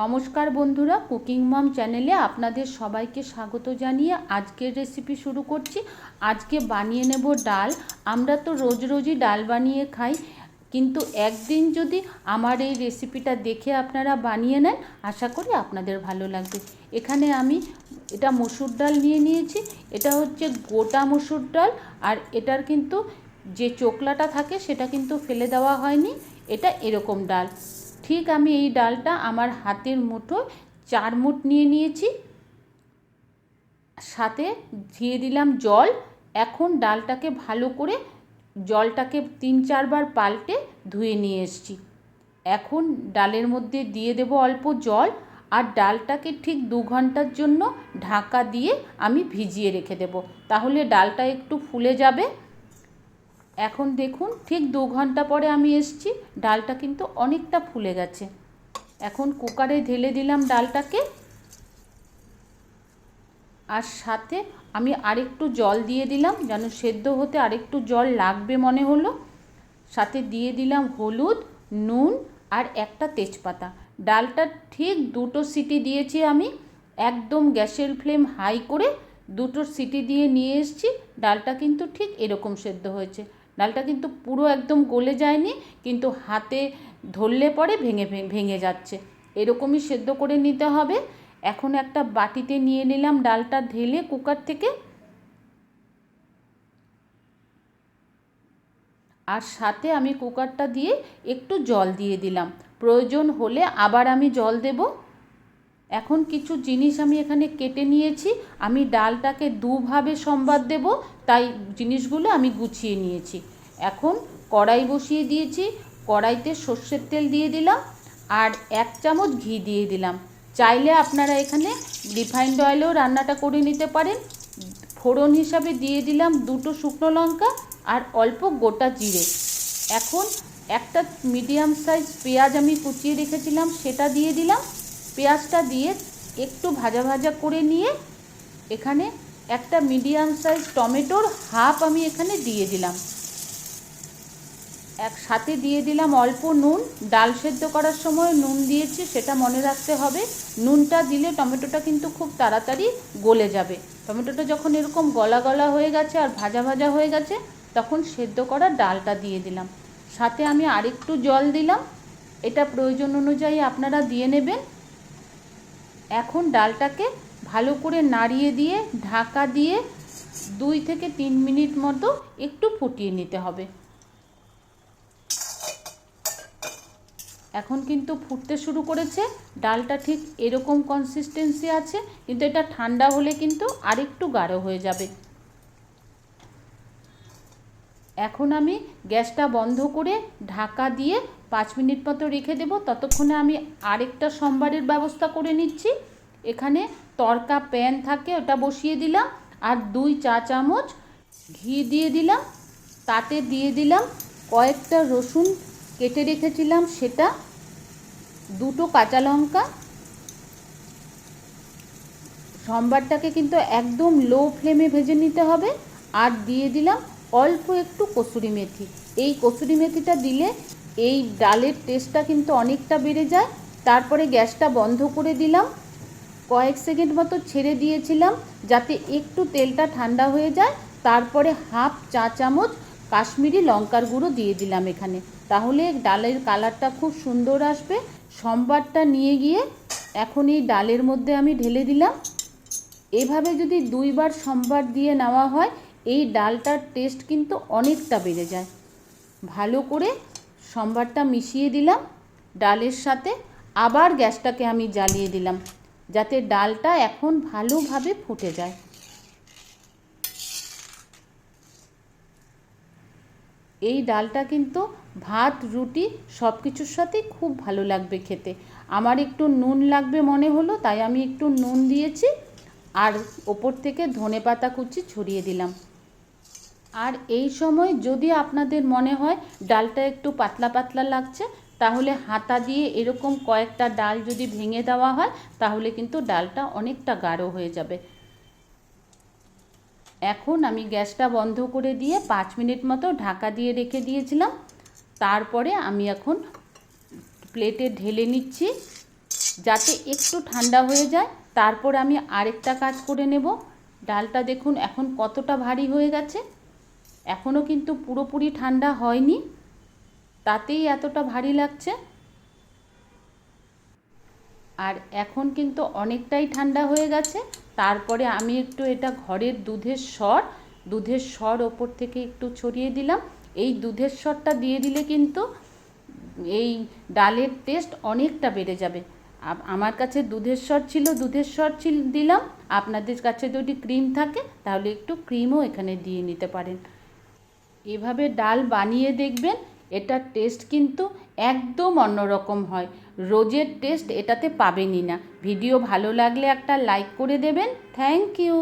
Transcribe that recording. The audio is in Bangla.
নমস্কার বন্ধুরা, কুকিং মম চ্যানেলে আপনাদের সবাইকে স্বাগত জানিয়ে আজকের রেসিপি শুরু করছি। আজকে বানিয়ে নেব ডাল। আমরা তো রোজ রোজই ডাল বানিয়ে খাই, কিন্তু একদিন যদি আমার এই রেসিপিটা দেখে আপনারা বানিয়ে নেন, আশা করি আপনাদের ভালো লাগবে। এখানে আমি এটা মসুর ডাল নিয়ে নিয়েছি, এটা হচ্ছে গোটা মসুর ডাল, আর এটার কিন্তু যে চোকলাটা থাকে সেটা কিন্তু ফেলে দেওয়া হয়নি, এটা এরকম ডাল। ঠিক আমি এই ডালটা আমার হাতের মুঠো চার মুঠ নিয়ে নিয়েছি। সাথে দিয়ে দিলাম জল। এখন ডালটাকে ভালো করে জলটাকে তিন চারবার পাল্টে ধুয়ে নিয়ে এসছি। এখন ডালের মধ্যে দিয়ে দেব অল্প জল আর ডালটাকে ঠিক দু ঘণ্টার জন্য ঢাকা দিয়ে আমি ভিজিয়ে রেখে দেব। তাহলে ডালটা একটু ফুলে যাবে। এখন দেখুন, ঠিক দু ঘণ্টা পরে আমি এসছি। ডালটা কিন্তু অনেকটা ফুলে গেছে। এখন কুকারে ঢেলে দিলাম ডালটাকে। আর সাথে আমি আরেকটু জল দিয়ে দিলাম, যেন সেদ্ধ হতে আরেকটু জল লাগবে মনে হলো। সাথে দিয়ে দিলাম হলুদ, নুন আর একটা তেজপাতা। ডালটা ঠিক দুটো সিটি দিয়েছি আমি। একদম গ্যাসের ফ্লেম হাই করে দুটো সিটি দিয়ে নিয়ে এসছি। ডালটা কিন্তু ঠিক এরকম সেদ্ধ হয়েছে। ডালটা কিন্তু পুরো একদম গলে যায়নি, কিন্তু হাতে ধরলে পরে ভেঙে ভেঙে যাচ্ছে। এরকমই সেদ্ধ করে নিতে হবে। এখন একটা বাটিতে নিয়ে নিলাম ডালটা ঢেলে কুকার থেকে। আর সাথে আমি কুকারটা দিয়ে একটু জল দিয়ে দিলাম। প্রয়োজন হলে আবার আমি জল দেব। এখন কিছু জিনিস আমি এখানে কেটে নিয়েছি। আমি ডালটাকে দুভাবে সম্বাদ দেব, তাই জিনিসগুলো আমি গুছিয়ে নিয়েছি। এখন কড়াই বসিয়ে দিয়েছি, কড়াইতে সর্ষের তেল দিয়ে দিলাম আর এক চামচ ঘি দিয়ে দিলাম। চাইলে আপনারা এখানে রিফাইন্ড অয়েলেও রান্নাটা করে নিতে পারেন। ফোড়ন হিসাবে দিয়ে দিলাম দুটো শুকনো লঙ্কা আর অল্প গোটা জিরে। এখন একটা মিডিয়াম সাইজ পেঁয়াজ আমি কুচিয়ে রেখেছিলাম, সেটা দিয়ে দিলাম। পেঁয়াজটা দিয়ে একটু ভাজা ভাজা করে নিয়ে এখানে একটা মিডিয়াম সাইজ টমেটোর হাফ আমি এখানে দিয়ে দিলাম। এক সাথে দিয়ে দিলাম অল্প নুন। ডাল সেদ্ধ করার সময় নুন দিয়েছি, সেটা মনে রাখতে হবে। নুনটা দিলে টমেটোটা কিন্তু খুব তাড়াতাড়ি গলে যাবে। টমেটোটা যখন এরকম গলা গলা হয়ে গেছে আর ভাজা ভাজা হয়ে গেছে, তখন সেদ্ধ করা ডালটা দিয়ে দিলাম। সাথে আমি আরেকটু জল দিলাম। এটা প্রয়োজন অনুযায়ী আপনারা দিয়ে নেবেন। এখন ডালটাকে ভালো করে নাড়িয়ে দিয়ে, ঢাকা দিয়ে দুই থেকে তিন মিনিট মতো একটু ফুটিয়ে নিতে হবে। এখন কিন্তু ফুটতে শুরু করেছে। ডালটা ঠিক এরকম কনসিস্টেন্সি আছে, কিন্তু এটা ঠান্ডা হলে কিন্তু আরেকটু গাঢ় হয়ে যাবে। এখন আমি গ্যাসটা বন্ধ করে ঢাকা দিয়ে পাঁচ মিনিট মতো রেখে দেবো। ততক্ষণে আমি আরেকটা সম্বারের ব্যবস্থা করে নিচ্ছি। এখানে তরকা প্যান থাকে, ওটা বসিয়ে দিলাম। আর দুই চা চামচ ঘি দিয়ে দিলাম, তাতে দিয়ে দিলাম কয়েকটা রসুন কেটে রেখেছিলাম সেটা, দুটো কাঁচা লঙ্কা। সম্বারটাকে কিন্তু একদম লো ফ্লেমে ভেজে নিতে হবে। আর দিয়ে দিলাম অল্প একটু কসুরি মেথি। এই কসুরি মেথিটা দিলে এই ডালের টেস্টটা কিন্তু অনেকটা বেড়ে যায়। তারপরে গ্যাসটা বন্ধ করে দিলাম। কয়েক সেকেন্ড মতো ছেড়ে দিয়েছিলাম যাতে একটু তেলটা ঠান্ডা হয়ে যায়। তারপরে হাফ চা চামচ কাশ্মীরি লঙ্কার গুঁড়ো দিয়ে দিলাম এখানে। তাহলে ডালের কালারটা খুব সুন্দর আসবে। সম্বারটা নিয়ে গিয়ে এখন এই ডালের মধ্যে আমি ঢেলে দিলাম। এভাবে যদি দুইবার সম্বার দিয়ে নেওয়া হয়, এই ডালটার টেস্ট কিন্তু অনেকটা বেড়ে যায়। ভালো করে সম্বারটা মিশিয়ে দিলাম, ডালের সাথে আবার গ্যাসটাকে আমি জ্বালিয়ে দিলাম, যাতে ডালটা এখন ভালোভাবে ফুটে যায়। এই ডালটা কিন্তু ভাত, রুটি সব কিছুর সাথেই খুব ভালো লাগবে খেতে। আমার একটু নুন লাগবে মনে হলো, তাই আমি একটু নুন দিয়েছি আর ওপর থেকে ধনে পাতা কুচি ছড়িয়ে দিলাম। আর এই সময় যদি আপনাদের মনে হয় ডালটা একটু পাতলা পাতলা লাগছে, তাহলে হাতা দিয়ে এরকম কয়েকটা ডাল যদি ভেঙে দেওয়া হয়, তাহলে কিন্তু ডালটা অনেকটা গাঢ় হয়ে যাবে। এখন আমি গ্যাসটা বন্ধ করে দিয়ে পাঁচ মিনিট মতো ঢাকা দিয়ে রেখে দিয়েছিলাম। তারপরে আমি এখন প্লেটে ঢেলে নিচ্ছি, যাতে একটু ঠান্ডা হয়ে যায়। তারপর আমি আরেকটা কাজ করে নেব। ডালটা দেখুন এখন কতটা ভারী হয়ে গেছে। এখনও কিন্তু পুরোপুরি ঠান্ডা হয়নি। তাতেই এতটা ভারী লাগছে। আর এখন কিন্তু অনেকটাই ঠান্ডা হয়ে গেছে। তারপরে আমি একটু এটা ঘরের দুধের স্বর দুধের স্বর ওপর থেকে একটু ছড়িয়ে দিলাম। এই দুধের স্বরটা দিয়ে দিলে কিন্তু এই ডালের টেস্ট অনেকটা বেড়ে যাবে। আমার কাছে দুধের স্বর ছিল, দুধের স্বর ছিল, দিলাম। আপনাদের কাছে যদি ক্রিম থাকে, তাহলে একটু ক্রিমও এখানে দিয়ে নিতে পারেন। এভাবে ডাল বানিয়ে দেখবেন এটার টেস্ট কিন্তু একদম অন্যরকম হয়। রোজের টেস্ট এটাতে পাবেনই না। ভিডিও ভালো লাগলে একটা লাইক করে দেবেন। Thank you